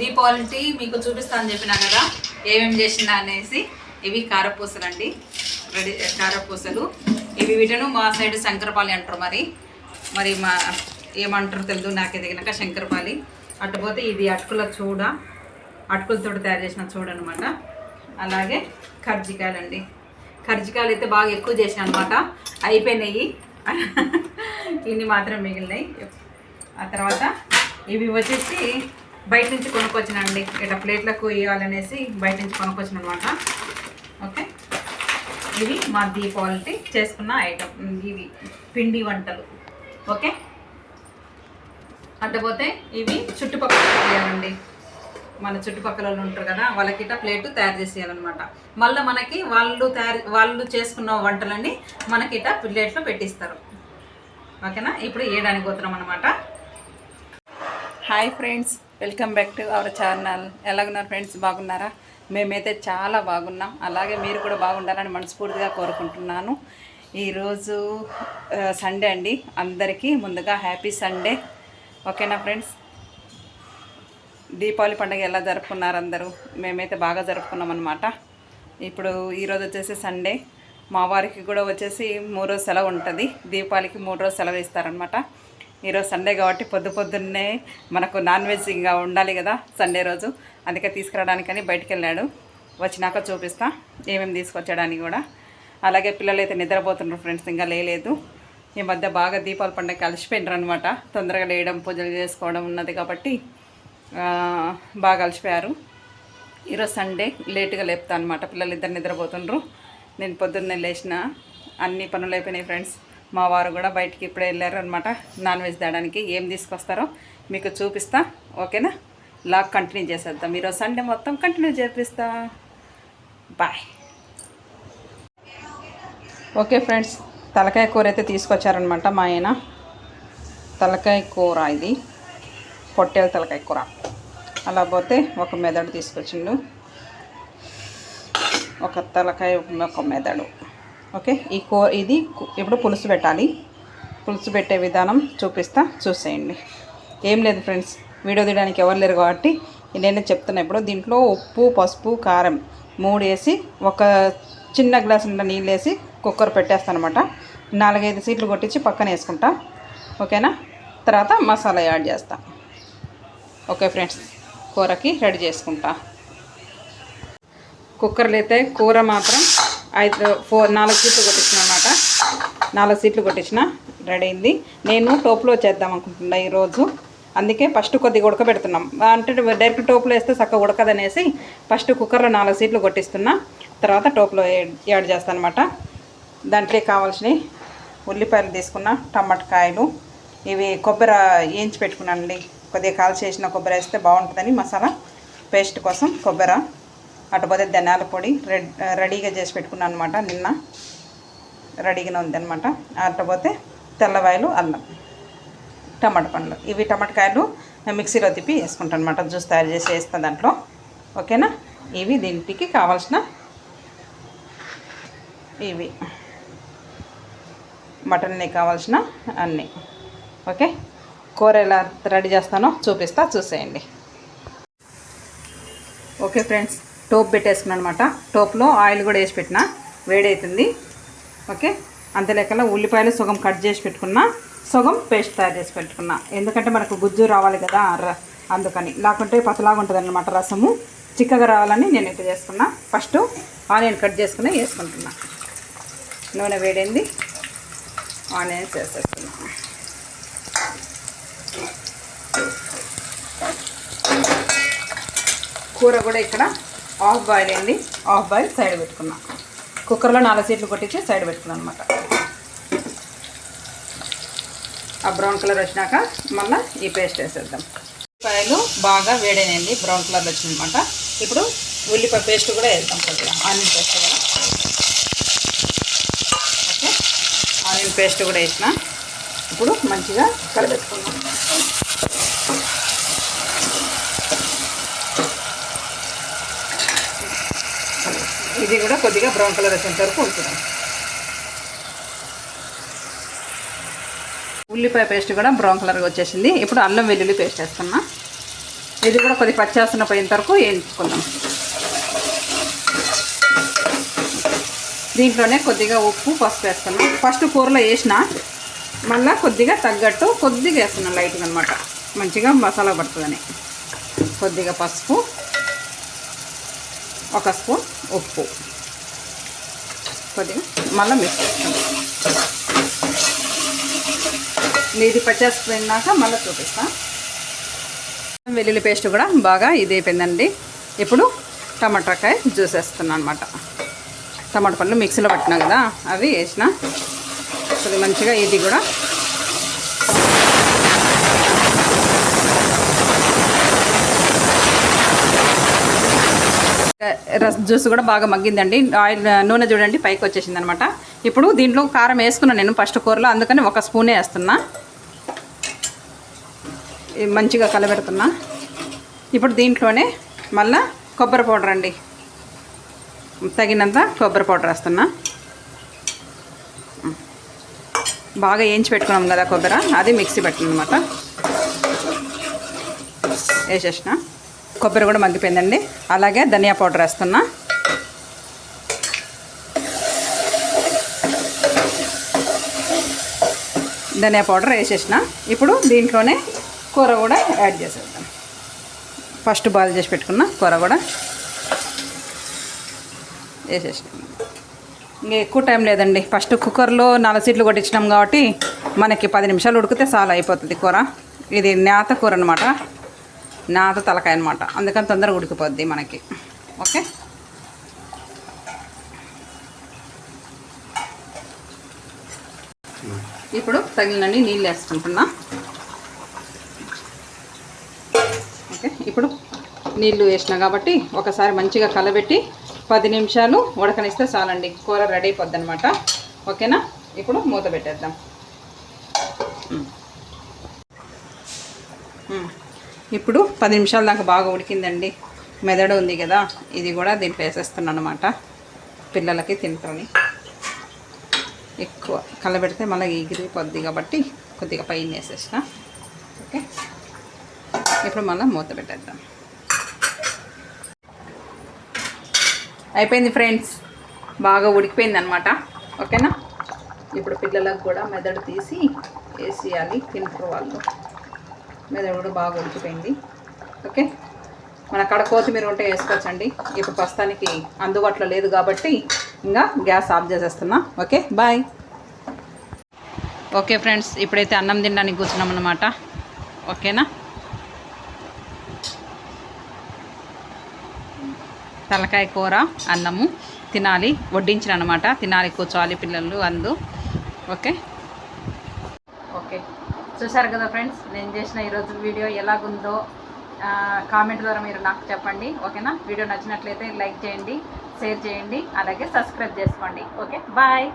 దీపావళి మీకు చూపిస్తాను చెప్పినా కదా ఏమేమి చేసిందా అనేసి ఇవి కారపూసలు అండి రెడీ కారపూసలు. ఇవి వీటిను మా సైడ్ శంకరపాలి అంటారు మరి. మరి మా ఏమంటారు తెలియదు నాకు ఎదిగినాక శంకరపాలి అటుపోతే ఇది అటుకుల చూడ అటుకులతో తయారు చేసిన చూడ అనమాట అలాగే కర్జికాయలండి. కర్జికాయలు అయితే బాగా ఎక్కువ చేసాను అనమాట అయిపోయినాయి. ఇన్ని మాత్రం మిగిలినాయి. ఆ తర్వాత ఇవి వచ్చేసి బయట నుంచి కొనుక్కొచ్చినండి. ఇట్లా ప్లేట్లకు ఇవ్వాలనేసి బయట నుంచి కొనుక్కొచ్చిన అనమాట ఓకే? ఇవి మా దీపావళి చేసుకున్న ఐటమ్ ఇవి పిండి వంటలు. ఓకే? అట్టపోతే ఇవి చుట్టుపక్కల చేయాలండి. మన చుట్టుపక్కల వాళ్ళు ఉంటారు కదా వాళ్ళకి ఇట్లా ప్లేట్ తయారు చేసేయాలన్నమాట మళ్ళీ మనకి వాళ్ళు తయారు వాళ్ళు చేసుకున్న వంటలన్నీ మనకి ఇట్లా ప్లేట్లో పెట్టిస్తారు. ఓకేనా? ఇప్పుడు వేయడానికి పోతున్నాం అనమాట hi friends welcome back to our channel. ఎలాగున్నారు friends? బాగున్నారా? మేమైతే చాలా బాగున్నాం. అలాగే మీరు కూడా బాగుండాలని మనస్ఫూర్తిగా కోరుకుంటున్నాను. ఈరోజు సండే అండి. అందరికీ ముందుగా హ్యాపీ సండే. ఓకేనా ఫ్రెండ్స్? దీపావళి పండుగ ఎలా జరుపుకున్నారు అందరూ? మేమైతే బాగా జరుపుకున్నాం అనమాట ఇప్పుడు ఈరోజు వచ్చేసి సండే. మా వారికి కూడా వచ్చేసి మూడు రోజు సెలవు ఉంటుంది. దీపావళికి మూడు రోజు సెలవు ఇస్తారనమాట ఈరోజు సండే కాబట్టి పొద్దు పొద్దున్నే మనకు నాన్ వెజ్ ఇంకా ఉండాలి కదా సండే రోజు. అందుకే తీసుకురావడానికని బయటికి వెళ్ళాడు. వచ్చినాక చూపిస్తా ఏమేమి తీసుకొచ్చడానికి కూడా. అలాగే పిల్లలు అయితే నిద్రపోతున్నారు ఫ్రెండ్స్ ఇంకా లేలేదు. ఈ మధ్య బాగా దీపాలు పండుగ కలిసిపోయినారు అనమాట తొందరగా లేయడం పూజలు చేసుకోవడం ఉన్నది కాబట్టి బాగా కలిసిపోయారు. ఈరోజు సండే లేటుగా లేపుతా అనమాట పిల్లలు ఇద్దరు నిద్రపోతుండ్రు. నేను పొద్దున్నే లేచిన అన్ని పనులు అయిపోయినాయి ఫ్రెండ్స్. మా వారు కూడా బయటికి ఇప్పుడే వెళ్ళారు అనమాట నాన్ వెజ్ తేడానికి ఏం తీసుకొస్తారో మీకు చూపిస్తా. ఓకేనా? లాగ్ కంటిన్యూ చేసేద్దాం. ఈరోజు సండే మొత్తం కంటిన్యూ చేపిస్తా. బాయ్. ఓకే ఫ్రెండ్స్ తలకాయ కూర అయితే తీసుకొచ్చారనమాట మా ఆయన. తలకాయ కూర ఇది. పొట్టేల తలకాయ కూర. అలా పోతే ఒక మెదడు తీసుకొచ్చిండు. ఒక తలకాయ ఒక మెదడు. ఓకే? ఈ కూ ఇది ఇప్పుడు పులుసు పెట్టాలి. పులుసు పెట్టే విధానం చూపిస్తా చూసేయండి. ఏం లేదు ఫ్రెండ్స్ వీడియో తీయడానికి ఎవరు లేరు కాబట్టి నేనే చెప్తున్నా. ఇప్పుడు దీంట్లో ఉప్పు పసుపు కారం మూడు వేసి ఒక చిన్న గ్లాస్ నిండా నీళ్ళు వేసి కుక్కర్ పెట్టేస్తాను అనమాట నాలుగైదు సీట్లు కొట్టించి పక్కన వేసుకుంటా. ఓకేనా? తర్వాత మసాలా యాడ్ చేస్తా. ఓకే ఫ్రెండ్స్ కూరకి రెడీ చేసుకుంటా. కుక్కర్లో అయితే కూర మాత్రం ఐదు ఫోర్ నాలుగు సీట్లు కొట్టించిన అనమాట నాలుగు సీట్లు కొట్టించిన. రెడీ అయింది. నేను టోప్లో చేద్దాం అనుకుంటున్నా ఈరోజు. అందుకే ఫస్ట్ కొద్దిగా ఉడకబెడుతున్నాం. అంటే డైరెక్ట్ టోప్లో వేస్తే చక్కగా ఉడకదనేసి ఫస్ట్ కుక్కర్లో నాలుగు సీట్లు కొట్టిస్తున్నా. తర్వాత టోప్లో యాడ్ చేస్తాను అనమాట దాంట్లో కావాల్సినవి ఉల్లిపాయలు తీసుకున్న టమాటకాయలు ఇవి కొబ్బరి వేయించి పెట్టుకున్నానండి. కొద్దిగా కాల్చేసిన కొబ్బరి వేస్తే బాగుంటుందని మసాలా పేస్ట్ కోసం కొబ్బరి అటుపోతే ధనియాల పొడి రెడ్ రెడీగా చేసి పెట్టుకున్నాను అనమాట నిన్న. రెడీగానే ఉందన్నమాట. అటుపోతే తెల్లవాయలు అల్లం టమాటా పండ్లు. ఇవి టమాటకాయలు మిక్సీలో తిప్పి వేసుకుంటాను అనమాట జ్యూస్ తయారు చేసి వేస్తాను దాంట్లో. ఓకేనా? ఇవి దీనికి కావాల్సిన ఇవి. మటన్ని కావాల్సిన అన్నీ. ఓకే? కూర ఎలా రెడీ చేస్తానో చూపిస్తా చూసేయండి. Okay friends. టోప్ పెట్టేసుకున్నాను అనమాట టోప్లో ఆయిల్ కూడా వేసి పెట్టిన. వేడవుతుంది ఓకే? అంతే లెక్కలో ఉల్లిపాయలు సగం కట్ చేసి పెట్టుకున్నా. సగం పేస్ట్ తయారు చేసి పెట్టుకున్నా. ఎందుకంటే మనకు గుజ్జు రావాలి కదా ర- అందుకని. లేకుంటే పతలాగా ఉంటుంది అనమాట రసము. చిక్కగా రావాలని నేను ఇట్లా చేసుకున్నా. ఫస్ట్ ఆనియన్ కట్ చేసుకుని వేసుకుంటున్నా. నూనె వేడైంది. ఆనియన్స్ వేసేస్తున్నా కూర కూడా ఇక్కడ హాఫ్ బాయిల్ అయింది హాఫ్ బాయిల్ సైడ్ పెట్టుకున్నా. కుక్కర్లో నాలుగు సీట్లు కొట్టించి సైడ్ పెట్టుకున్నాను అనమాట ఆ బ్రౌన్ కలర్ వచ్చినాక మళ్ళీ ఈ పేస్ట్ వేసేద్దాం. ఉల్లిపాయలు బాగా వేడైనాయండి బ్రౌన్ కలర్ వచ్చిందనమాట ఇప్పుడు ఉల్లిపాయ పేస్ట్ కూడా వేద్దాం కొద్దిగా. ఆనియన్ పేస్ట్ కూడా. ఓకే. ఆనియన్ పేస్ట్ కూడా వేసిన. ఇప్పుడు మంచిగా కలబెట్టుకుందాం ఇది కూడా కొద్దిగా బ్రౌన్ కలర్ వచ్చేంత వరకు ఉడుకుదాం ఉల్లిపాయ పేస్ట్ కూడా బ్రౌన్ కలర్గా వచ్చేసింది. ఇప్పుడు అల్లం వెల్లుల్లి పేస్ట్ వేస్తున్నా ఇది కూడా కొద్ది పచ్చాసన పోయేంత వరకు వేయించుకుందాం. దీంట్లోనే కొద్దిగా ఉప్పు పసుపు వేస్తున్నాం ఫస్ట్ కూరలో వేసిన మళ్ళీ కొద్దిగా తగ్గట్టు కొద్దిగా వేస్తున్నాం లైట్గా అనమాట మంచిగా మసాలా పడుతుందని. కొద్దిగా పసుపు. ఒక స్పూన్ ఉప్పు. కొద్దిగా మళ్ళీ మిక్స్ చేస్తాం. మీది పచ్చేసిపోయినాక మళ్ళీ చూపిస్తాం. వెల్లుల్లి పేస్ట్ కూడా బాగా ఇది అయిపోయిందండి. ఇప్పుడు టమాటాకాయ జ్యూస్ వేస్తున్నాను అనమాట టమాటా పళ్ళు మిక్సీలో పట్టినా కదా అవి వేసిన కొద్దిగా మంచిగా ఇది కూడా జ్యూస్ కూడా బాగా మగ్గిందండి. ఆయిల్ నూనె చూడండి పైకి వచ్చేసింది అనమాట ఇప్పుడు దీంట్లో కారం వేసుకున్నాను నేను ఫస్ట్ కూరలో అందుకని ఒక స్పూనే వేస్తున్నా. మంచిగా కలబెడుతున్నా. ఇప్పుడు దీంట్లోనే మళ్ళా కొబ్బరి పౌడర్ అండి. తగినంత కొబ్బరి పౌడర్ వేస్తున్నా. బాగా వేయించి పెట్టుకున్నాం కదా కొబ్బరి అది మిక్సీ పెట్టిన అనమాట వేసేసిన. కొబ్బరి కూడా మగ్గిపోయిందండి అలాగే ధనియా పౌడర్ వేస్తున్నా. ధనియా పౌడర్ వేసేసిన. ఇప్పుడు దీంట్లోనే కూర కూడా యాడ్ చేసేద్దాం. ఫస్ట్ బాయిల్ చేసి పెట్టుకున్న కూర కూడా వేసేసినాం. ఇంకా ఎక్కువ టైం లేదండి. ఫస్ట్ కుక్కర్లో నాలుగు సీట్లు కొట్టించినాం కాబట్టి మనకి పది నిమిషాలు ఉడికితే చాలా అయిపోతుంది కూర. ఇది నేత కూర అనమాట నాత తలకాయ అనమాట అందుకని తొందరగా ఉడికిపోద్ది మనకి. ఓకే? ఇప్పుడు తగిలినండి నీళ్ళు వేసుకుంటున్నా. ఓకే? ఇప్పుడు నీళ్ళు వేసిన కాబట్టి ఒకసారి మంచిగా కలబెట్టి పది నిమిషాలు ఉడకనిస్తే చాలండి. కూర రెడీ అయిపోద్ది అనమాట ఓకేనా? ఇప్పుడు మూత పెట్టేద్దాం. ఇప్పుడు పది నిమిషాల దాకా బాగా ఉడికిందండి. మెదడు ఉంది కదా ఇది కూడా దీంట్లో వేసేస్తున్నాను అనమాట పిల్లలకి తింటుంది ఎక్కువ కలబెడితే మళ్ళీ ఎగిరిపోద్ది కాబట్టి కొద్దిగా పైన వేసేసిన. ఓకే? ఇప్పుడు మళ్ళీ మూత పెట్టేద్దాం. అయిపోయింది ఫ్రెండ్స్. బాగా ఉడికిపోయింది అనమాట ఓకేనా? ఇప్పుడు పిల్లలకు కూడా మెదడు తీసి వేసేయాలి తింటారు వాళ్ళు. మెదడు కూడా బాగా ఉడికిపోయింది. ఓకే? మన కాడ కొత్తిమీర ఉంటే వేసుకోవచ్చండి. ఇప్పుడు ప్రస్తుతానికి అందుబాటులో లేదు కాబట్టి ఇంకా గ్యాస్ ఆఫ్ చేసేస్తున్నా. ఓకే? బాయ్ ఓకే ఫ్రెండ్స్ ఇప్పుడైతే అన్నం తినడానికి కూర్చున్నాం అనమాట ఓకేనా? తలకాయ కూర అన్నము తినాలి వడ్డించిన అనమాట తినాలి కూర్చోవాలి పిల్లలు అందు. ఓకే? ఓకే. చూశారు కదా ఫ్రెండ్స్ నేను చేసిన ఈరోజు వీడియో ఎలాగుందో కామెంట్ ద్వారా మీరు నాకు చెప్పండి ఓకేనా? వీడియో నచ్చినట్లయితే లైక్ చేయండి షేర్ చేయండి అలాగే సబ్స్క్రైబ్ చేసుకోండి ఓకే? బాయ్!